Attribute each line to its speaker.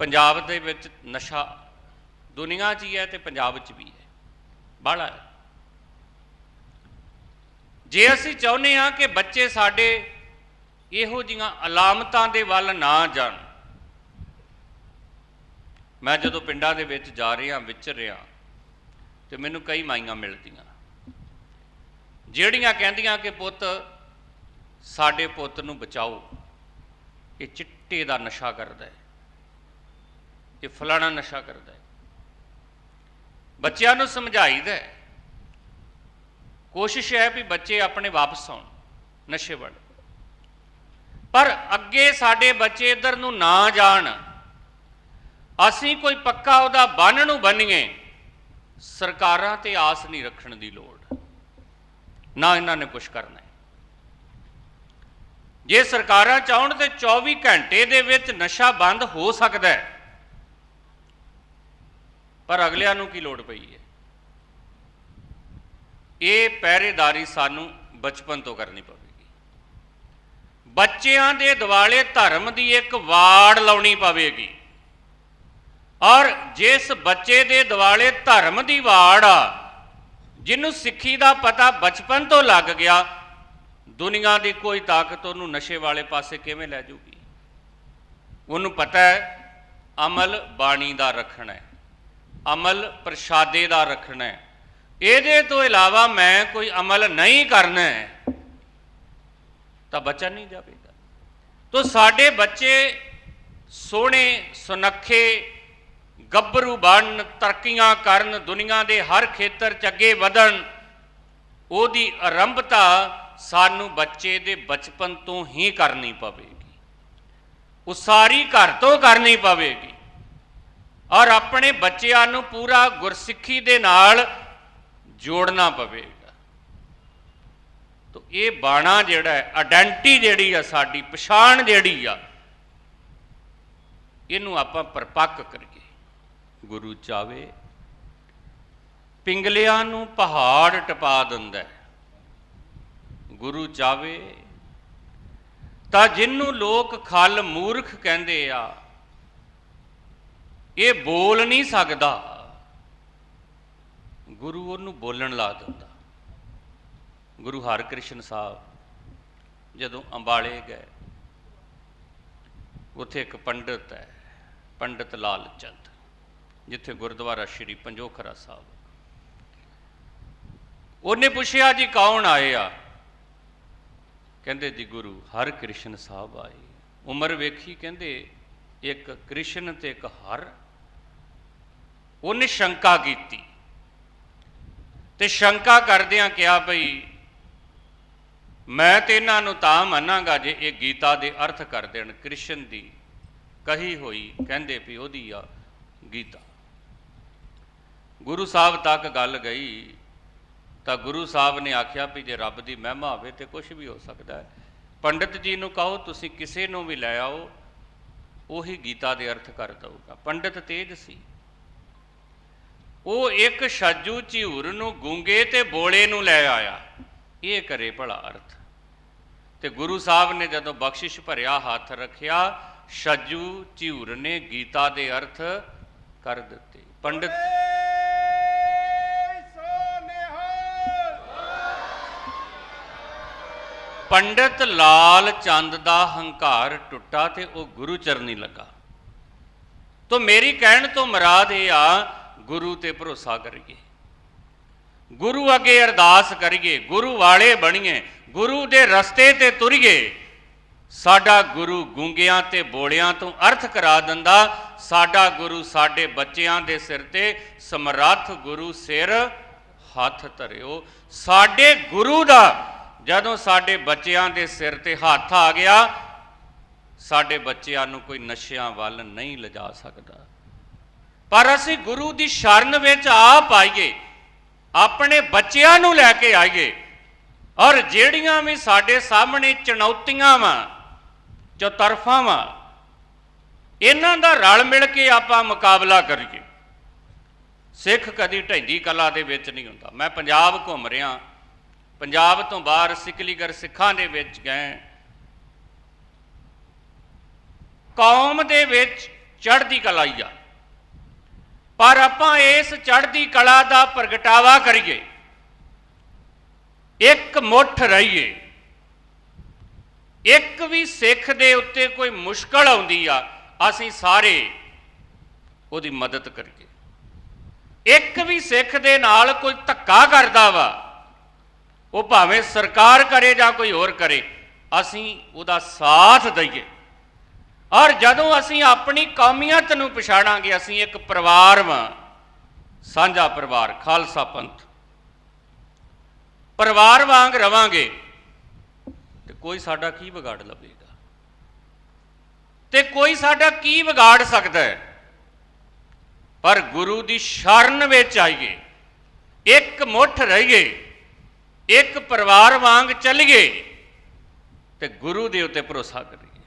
Speaker 1: ਪੰਜਾਬ ਦੇ ਵਿੱਚ ਨਸ਼ਾ ਦੁਨੀਆ 'ਚ ਹੀ ਹੈ ਤੇ ਪੰਜਾਬ 'ਚ ਵੀ ਹੈ। ਬਾਹਲਾ ਹੈ। ਜੇ ਅਸੀਂ ਚਾਹੁੰਦੇ ਹਾਂ ਕਿ ਬੱਚੇ ਸਾਡੇ ਇਹੋ ਜਿਹੀਆਂ ਅਲਾਮਤਾਂ ਦੇ ਵੱਲ ਨਾ ਜਾਣ, ਮੈਂ ਜਦੋਂ ਪਿੰਡਾਂ ਦੇ ਵਿੱਚ ਜਾ ਰਿਹਾ ਵਿਚਰ ਰਿਹਾ, ਤੇ ਮੈਨੂੰ ਕਈ ਮਾਈਆਂ ਮਿਲਦੀਆਂ। ਜਿਹੜੀਆਂ ਕਹਿੰਦੀਆਂ ਕਿ ਪੁੱਤ, ਸਾਡੇ ਪੁੱਤ ਨੂੰ ਬਚਾਓ, ਇਹ ਚਿੱਟੇ ਦਾ ਨਸ਼ਾ ਕਰਦਾ ਹੈ। ਇਹ ਫਲਾਣਾ ਨਸ਼ਾ ਕਰਦਾ ਹੈ। ਬੱਚਿਆਂ ਨੂੰ ਸਮਝਾਈਦਾ ਹੈ। ਕੋਸ਼ਿਸ਼ ਹੈ ਵੀ ਬੱਚੇ ਆਪਣੇ ਵਾਪਸ ਆਉਣ, ਨਸ਼ੇ ਵੱਲ। ਪਰ ਅੱਗੇ ਸਾਡੇ ਬੱਚੇ ਇਧਰ ਨੂੰ ਨਾ ਜਾਣ, ਅਸੀਂ ਕੋਈ ਪੱਕਾ ਉਹਦਾ ਬੰਨ ਨੂੰ ਬੰਨੀਏ, ਸਰਕਾਰਾਂ ਤੇ ਆਸ ਨਹੀਂ ਰੱਖਣ ਦੀ ਲੋੜ। ਨਾ ਇਹਨਾਂ ਨੇ ਕੁਝ ਕਰਨਾ ਜੇ ਸਰਕਾਰਾਂ ਚਾਹਣ ਤੇ 24 ਘੰਟੇ ਦੇ ਵਿੱਚ ਨਸ਼ਾ ਬੰਦ ਹੋ ਸਕਦਾ ਹੈ ਪਰ ਅਗਲਿਆਂ ਨੂੰ ਕੀ ਲੋੜ ਪਈ ਹੈ? ਇਹ ਪਹਿਰੇਦਾਰੀ ਸਾਨੂੰ ਬਚਪਨ ਤੋਂ ਕਰਨੀ ਪਵੇਗੀ। ਬੱਚਿਆਂ ਦੇ ਦਿਵਾਲੇ ਧਰਮ ਦੀ ਇੱਕ ਵਾੜ ਲਾਉਣੀ ਪਵੇਗੀ। ਔਰ ਜਿਸ ਬੱਚੇ ਦੇ ਦਿਵਾਲੇ ਧਰਮ ਦੀ ਵਾੜ ਆ, ਜਿਹਨੂੰ ਸਿੱਖੀ ਦਾ ਪਤਾ ਬਚਪਨ ਤੋਂ ਲੱਗ ਗਿਆ, ਦੁਨੀਆ ਦੀ ਕੋਈ ਤਾਕਤ ਉਹਨੂੰ ਨਸ਼ੇ ਵਾਲੇ ਪਾਸੇ ਕਿਵੇਂ ਲੈ ਜਾਊਗੀ ਉਹਨੂੰ ਪਤਾ ਹੈ, ਅਮਲ ਬਾਣੀ ਦਾ ਰੱਖਣਾ ਹੈ। ਅਮਲ ਪ੍ਰਸ਼ਾਦੇ ਦਾ ਰੱਖਣਾ ਹੈ। ਇਹਦੇ ਤੋਂ ਇਲਾਵਾ ਮੈਂ ਕੋਈ ਅਮਲ ਨਹੀਂ ਕਰਨਾ ਹੈ। ਤਾਂ ਬੱਚਾ ਨਹੀਂ ਜਾਵੇਗਾ ਤੋ ਸਾਡੇ ਬੱਚੇ ਸੋਹਣੇ, ਸੁਨੱਖੇ, ਗੱਭਰੂ ਬਣਨ, ਤਰੱਕੀਆਂ ਕਰਨ, ਦੁਨੀਆ ਦੇ ਹਰ ਖੇਤਰ 'ਚ ਅੱਗੇ ਵਧਣ, ਉਹਦੀ ਆਰੰਭਤਾ ਸਾਨੂੰ ਬੱਚੇ ਦੇ ਬਚਪਨ ਤੋਂ ਹੀ ਕਰਨੀ ਪਵੇਗੀ। ਉਸਾਰੀ ਘਰ ਤੋਂ ਕਰਨੀ ਪਵੇਗੀ। ਔਰ ਆਪਣੇ ਬੱਚਿਆਂ ਨੂੰ ਪੂਰਾ ਗੁਰਸਿੱਖੀ ਦੇ ਨਾਲ ਜੋੜਨਾ ਪਵੇਗਾ। ਤੋ ਇਹ ਬਾਣਾ ਜਿਹੜਾ ਹੈ ਆਇਡੈਂਟੀ ਜਿਹੜੀ ਆ ਸਾਡੀ, ਪਛਾਣ ਜਿਹੜੀ ਆ, ਇਹਨੂੰ ਆਪਾਂ ਪਰਪੱਕ ਕਰੀਏ। ਗੁਰੂ ਚਾਵੇ, ਪਿੰਗਲਿਆਂ ਨੂੰ ਪਹਾੜ ਟਪਾ ਦਿੰਦਾ ਗੁਰੂ ਚਾਵੇ, ਤਾਂ ਜਿੰਨੂੰ ਲੋਕ ਖਲ ਮੂਰਖ ਕਹਿੰਦੇ ਆ ਇਹ ਬੋਲ ਨਹੀਂ ਸਕਦਾ। ਗੁਰੂ ਉਹਨੂੰ ਬੋਲਣ ਲਾ ਦਿੰਦਾ। ਗੁਰੂ ਹਰਕ੍ਰਿਸ਼ਨ ਸਾਹਿਬ ਜਦੋਂ ਅੰਬਾਲੇ ਗਏ, ਉੱਥੇ ਇੱਕ ਪੰਡਤ ਹੈ, ਪੰਡਤ ਲਾਲ ਚੰਦ, ਜਿੱਥੇ ਗੁਰਦੁਆਰਾ ਸ਼੍ਰੀ ਪੰਜੋਖਰਾ ਸਾਹਿਬ। ਉਹਨੇ ਪੁੱਛਿਆ, ਜੀ ਕੌਣ ਆਏ ਆ? ਕਹਿੰਦੇ, ਜੀ ਗੁਰੂ ਹਰਕ੍ਰਿਸ਼ਨ ਸਾਹਿਬ ਆਏ। ਉਮਰ ਵੇਖੀ ਕਹਿੰਦੇ, ਇੱਕ ਕ੍ਰਿਸ਼ਨ ਤੇ ਇੱਕ ਹਰ ਉਹਨੇ ਸ਼ੰਕਾ ਕੀਤੀ। ਤੇ ਸ਼ੰਕਾ ਕਰਦਿਆਂ ਕਿਹਾ ਭਈ ਮੈਂ ਤੇ ਇਹਨਾਂ ਨੂੰ ਤਾਂ ਮੰਨਾਂਗਾ ਜੇ ਇਹ ਗੀਤਾ ਦੇ ਅਰਥ ਕਰ ਦੇਣ, ਕ੍ਰਿਸ਼ਨ ਦੀ ਕਹੀ ਹੋਈ ਕਹਿੰਦੇ ਵੀ ਉਹਦੀ ਆ ਗੀਤਾ। ਗੁਰੂ ਸਾਹਿਬ ਤੱਕ ਗੱਲ ਗਈ, ਤਾਂ ਗੁਰੂ ਸਾਹਿਬ ਨੇ ਆਖਿਆ ਵੀ ਜੇ ਰੱਬ ਦੀ ਮਹਿਮਾ ਹੋਵੇ ਤੇ ਕੁਝ ਵੀ ਹੋ ਸਕਦਾ ਹੈ। ਪੰਡਿਤ ਜੀ ਨੂੰ ਕਹੋ, ਤੁਸੀਂ ਕਿਸੇ ਨੂੰ ਵੀ ਲੈ ਆਓ, ਉਹੀ ਗੀਤਾ ਦੇ ਅਰਥ ਕਰ ਦਊਗਾ। ਪੰਡਿਤ ਤੇਜ ਸੀ। ਉਹ ਇੱਕ ਛੱਜੂ ਝਿਉਰ ਨੂੰ ਗੂੰਗੇ ਤੇ ਬੋਲੇ ਨੂੰ ਲੈ ਆਇਆ। ਇਹ ਕਰੇ ਭਲਾ ਅਰਥ। ਤੇ ਗੁਰੂ ਸਾਹਿਬ ਨੇ ਜਦੋਂ ਬਖਸ਼ਿਸ਼ ਭਰਿਆ ਹੱਥ ਰੱਖਿਆ, ਛੱਜੂ ਝਿਉਰ ਨੇ ਗੀਤਾ ਦੇ ਅਰਥ ਕਰ ਦਿੱਤੇ। ਪੰਡਿਤ ਪੰਡਿਤ ਲਾਲ ਚੰਦ ਦਾ ਹੰਕਾਰ ਟੁੱਟਾ ਤੇ ਉਹ ਗੁਰੂ ਚਰਨੀ ਲੱਗਾ। ਤੋ ਮੇਰੀ ਕਹਿਣ ਤੋਂ ਮਰਾਦ ਇਹ ਆ ਗੁਰੂ ਤੇ ਭਰੋਸਾ ਕਰੀਏ। ਗੁਰੂ ਅੱਗੇ ਅਰਦਾਸ ਕਰੀਏ, ਗੁਰੂ ਵਾਲੇ ਬਣੀਏ, ਗੁਰੂ ਦੇ ਰਸਤੇ ਤੇ ਤੁਰੀਏ। ਸਾਡਾ ਗੁਰੂ ਗੂੰਗਿਆਂ ਤੇ ਬੋਲਿਆਂ ਤੋਂ ਅਰਥ ਕਰਾ ਦਿੰਦਾ, ਸਾਡਾ ਗੁਰੂ ਸਾਡੇ ਬੱਚਿਆਂ ਦੇ ਸਿਰ ਤੇ ਸਮਰੱਥ ਗੁਰੂ ਸਿਰ ਹੱਥ ਧਰਿਓ। ਸਾਡੇ ਗੁਰੂ ਦਾ, ਜਦੋਂ ਸਾਡੇ ਬੱਚਿਆਂ ਦੇ ਸਿਰ ਤੇ ਹੱਥ ਆ ਗਿਆ, ਸਾਡੇ ਬੱਚਿਆਂ ਨੂੰ ਕੋਈ ਨਸ਼ਿਆਂ ਵੱਲ ਨਹੀਂ ਲਿਜਾ ਸਕਦਾ। ਪਰ ਅਸੀਂ ਗੁਰੂ ਦੀ ਸ਼ਰਨ ਵਿੱਚ ਆਪ ਆਈਏ, ਆਪਣੇ ਬੱਚਿਆਂ ਨੂੰ ਲੈ ਕੇ ਆਈਏ, ਔਰ ਜਿਹੜੀਆਂ ਵੀ ਸਾਡੇ ਸਾਹਮਣੇ ਚੁਣੌਤੀਆਂ ਵਾ ਚੌਤਰਫਾਂ ਤਰਫਾਂ ਵਾ, ਇਹਨਾਂ ਦਾ ਰਲ ਮਿਲ ਕੇ ਆਪਾਂ ਮੁਕਾਬਲਾ ਕਰੀਏ। ਸਿੱਖ ਕਦੀ ਢੈਂਦੀ ਕਲਾ ਦੇ ਵਿੱਚ ਨਹੀਂ ਹੁੰਦਾ। ਮੈਂ ਪੰਜਾਬ ਘੁੰਮ ਰਿਹਾ, ਪੰਜਾਬ ਤੋਂ ਬਾਹਰ ਸਿਕਲੀਗਰ ਸਿੱਖਾਂ ਦੇ ਵਿੱਚ ਗਏ। ਕੌਮ ਦੇ ਵਿੱਚ ਚੜ੍ਹਦੀ ਕਲਾ ਹੀ ਆ। ਪਰ ਆਪਾਂ ਇਸ ਚੜ੍ਹਦੀ ਕਲਾ ਦਾ ਪ੍ਰਗਟਾਵਾ ਕਰੀਏ। ਇੱਕ ਮੁੱਠ ਰਹੀਏ। ਇੱਕ ਵੀ ਸਿੱਖ ਦੇ ਉੱਤੇ ਕੋਈ ਮੁਸ਼ਕਲ ਆਉਂਦੀ ਆ, ਅਸੀਂ ਸਾਰੇ ਉਹਦੀ ਮਦਦ ਕਰੀਏ। ਇੱਕ ਵੀ ਸਿੱਖ ਦੇ ਨਾਲ ਕੋਈ ਧੱਕਾ ਕਰਦਾ ਵਾ, ਉਹ ਭਾਵੇਂ ਸਰਕਾਰ ਕਰੇ ਜਾਂ ਕੋਈ ਹੋਰ ਕਰੇ, ਅਸੀਂ ਉਹਦਾ ਸਾਥ ਦਈਏ। ਔਰ ਜਦੋਂ ਅਸੀਂ ਆਪਣੀ ਕੌਮੀਅਤ ਨੂੰ ਪਛਾਣਾਂਗੇ, ਅਸੀਂ ਇੱਕ ਪਰਿਵਾਰ ਵਾਂ। ਸਾਂਝਾ ਪਰਿਵਾਰ, ਖਾਲਸਾ ਪੰਥ। ਪਰਿਵਾਰ ਵਾਂਗ ਰਵਾਂਗੇ, ਤੇ ਕੋਈ ਸਾਡਾ ਕੀ ਵਿਗਾੜ ਲਵੇਗਾ ਤੇ ਕੋਈ ਸਾਡਾ ਕੀ ਵਿਗਾੜ ਸਕਦਾ ਹੈ? ਪਰ ਗੁਰੂ ਦੀ ਸ਼ਰਨ ਵਿੱਚ ਆਈਏ, ਇੱਕ ਮੁੱਠ ਰਹੀਏ, ਇੱਕ ਪਰਿਵਾਰ ਵਾਂਗ ਚੱਲੀਏ, ਤੇ ਗੁਰੂ ਦੇ ਉੱਤੇ ਭਰੋਸਾ ਕਰੀਏ।